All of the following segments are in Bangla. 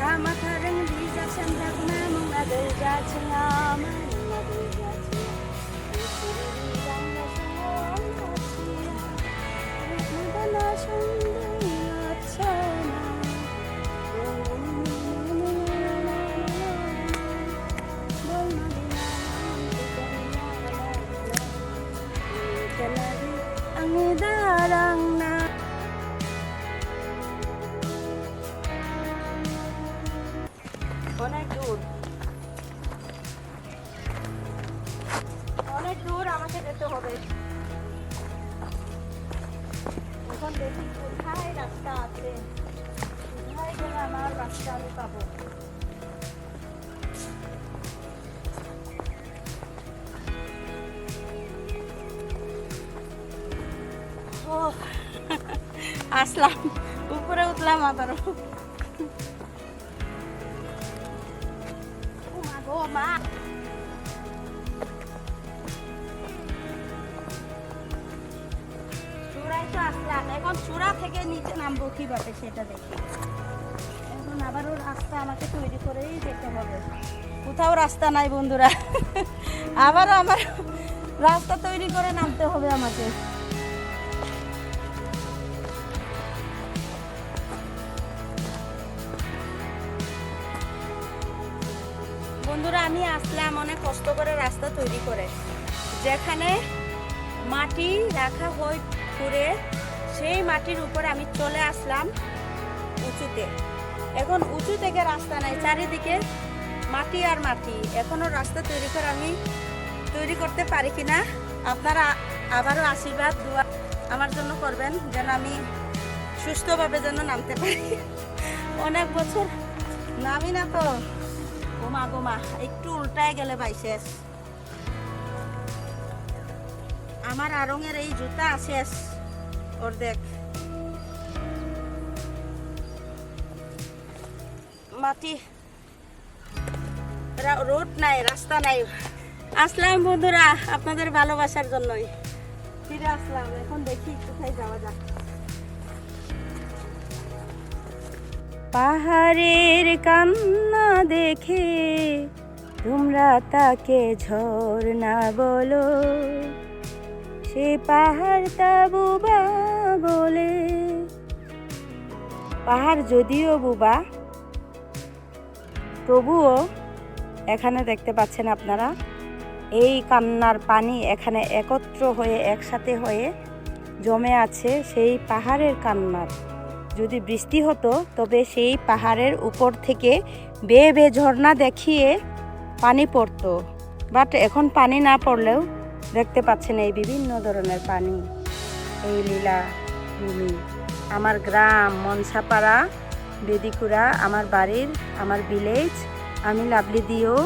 가마타릉 비작 산다구나 몽나들 자칭아 만나 অনেক দূর। অনেক দূর আমাকে যেতে হবে। এখন দেখি কোথায় রাস্তা আছে। কোথায় গেলে আমার রাস্তা আমি পাবো? আসলাম। উপরে উঠলাম আবারও। ও মা তো এখন চূড়া থেকে নিচে নামবো সেটা দেখি। এখন আবারও রাস্তা আমাকে তৈরি করেই হবে। কোথাও রাস্তা নাই বন্ধুরা। আবারও আমার রাস্তা তৈরি করে নামতে হবে আমাকে। বন্ধুরা, আমি আসলাম অনেক কষ্ট করে রাস্তা তৈরি করে। যেখানে মাটি রাখা হয় ঘুরে সেই মাটির উপরে আমি চলে আসলাম উঁচুতে। এখন উঁচু থেকে রাস্তা নাই, চারিদিকে মাটি আর মাটি। এখনও রাস্তা তৈরি করে আমি তৈরি করতে পারি কি না আপনারা আবারও আশীর্বাদ, দোয়া আমার জন্য করবেন যেন আমি সুস্থভাবে যেন নামতে পারি। অনেক বছর নামি না তো। গোমা গোমা, একটু উল্টায় গেলে ভাই শেষ আমার আরঙের এই জুতা শেষ অর্ধেক। মাটি রোড নাই, রাস্তা নাই। আসলাম বন্ধুরা, আপনাদের ভালোবাসার জন্যই। ফিরে আসলাম, এখন দেখি কোথায় যাওয়া যাক পাহাড়ের কান্না দেখে তোমরা তাকে ঝর্ণা বলো। সে পাহাড় তা বুবা বলে। পাহাড় যদিও বুবা, তবুও এখানে দেখতে পাচ্ছেন আপনারা, এই কান্নার পানি এখানে একত্র হয়ে, একসাথে হয়ে জমে আছে সেই পাহাড়ের কান্নার। যদি বৃষ্টি হতো, তবে সেই পাহাড়ের উপর থেকে বেয়ে বেয়ে ঝর্ণা দেখিয়ে পানি পড়তো। বাট এখন পানি না পড়লেও দেখতে পাচ্ছেন এই বিভিন্ন ধরনের পানি। এই লীলা ভূমি, আমার গ্রাম, মনসাপাড়া, বেদিকুড়া, আমার বাড়ির, আমার ভিলেজ আমি লাভলি দিও।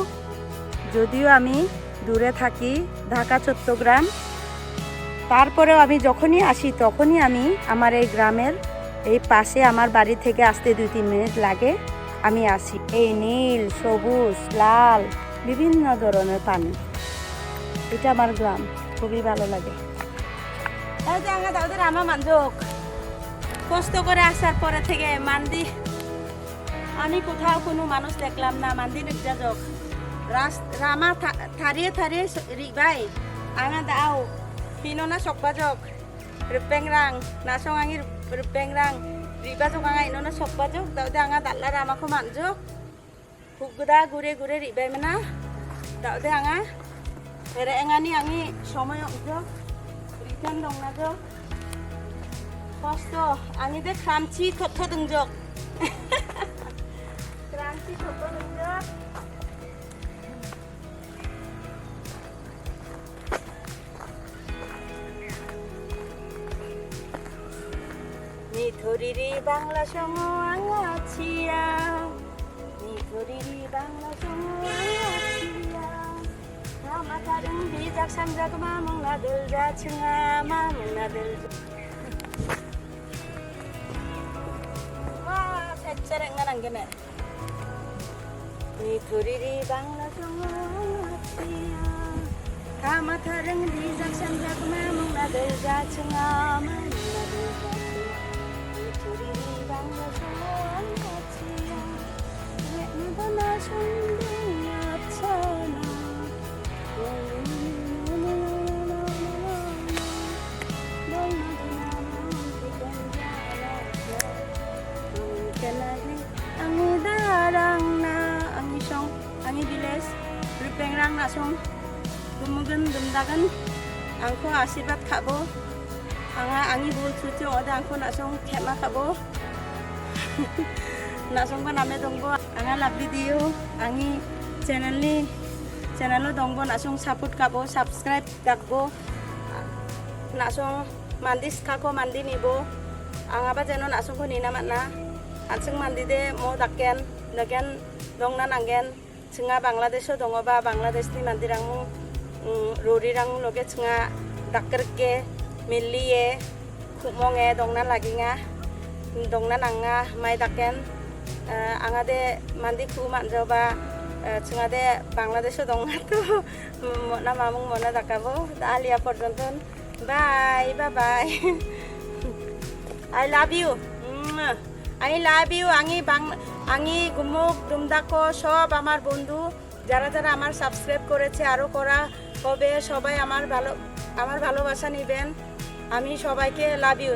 যদিও আমি দূরে থাকি, ঢাকা, চট্টগ্রাম, তারপরেও আমি যখনই আসি, তখনই আমি আমার এই গ্রামের এই পাশে আমার বাড়ি থেকে আসতে দুই, তিন মিনিট লাগে। আমি আসি। এই নীল, সবুজ, লাল, বিভিন্ন ধরনের পানি। এটা আমার গ্রাম। খুবই ভালো লাগে। আমার মানজোক। কষ্ট করে আসার পরে থেকে মান্দি, আমি কোথাও কোনো মানুষ দেখলাম না। মান্দি নির্যা যোগ রামা থারিয়ে থারিয়ে রিবাই আঙা দাও। পিননা সকবা যোগ রেপেংরাং নাসঙ্গাঙি রেপেংরাং রিবা জগাঙা ইননা সকবা যোগ দাউদে আঙা দাল্লা রামাখো মানজোক হুগদা ঘুরে ঘুরে রিবাই মানা দাউদে আঙা Pero engani angi সময় অংশ রিটার্ন দং না যোগ কষ্ট আঙি দে ক্রামচি থথ দং যোগ ক্রামচি থথ দং যোগ নিথরিরি বাংলা সঙ্গ আঙাছিয়া নিথরিরি বাংলা সঙ্গ আঙাছিয়া Mataring bijak sandra kumamong nadul jatsinga mamong nadul Wah, secereng ngarang gene Ni turiri bangla songo atia Kama tareng bijak sandra kumamong nadul jatsinga mamong nadul jatsinga শরীরে বাংলা সমান কাছিয়া বেদনা সন্ধে আচ্ছা না Ang darang na ang isong ang ibiles rupeng rang na song dumugan dumdagan angko asirbat khabo anga pengrang langsung gumugem dendagan angko asibat kabo khabo na song ba name dongbo anga lab video angi channel ni channel lo dongbo na song support kabo subscribe dakbo na song mandis kako mandi nibo anga ba jeno na song ko nina matna আনসং মান্দিদে মো দাকেন দাকেন দংনা নাঙ্গেন ছিঙা বাংলাদেশও দङबा বাংলাদেশনি মান্দিরাং রুরিরাং লগে ছিঙা দাক্কেরকে মিল্লিয়ে খুমঙে দংনা লাগিঙা দংনা নাঙা মাই দাকেন আঙাদে মান্দি খু মানজাবা ছিঙাদে বাংলাদেশও দংনা তো মনা মামুং মনা দাকাবো আলিয়া পর্যন্ত bye bye bye I love you. I love you আঙি বাং আঙি গুমুক দুমদাকো সব আমার বন্ধু যারা যারা আমার সাবস্ক্রাইব করেছে আরও করা কবে সবাই আমার ভালো, আমার ভালোবাসা নেবেন। আমি সবাইকে লাভ ইউ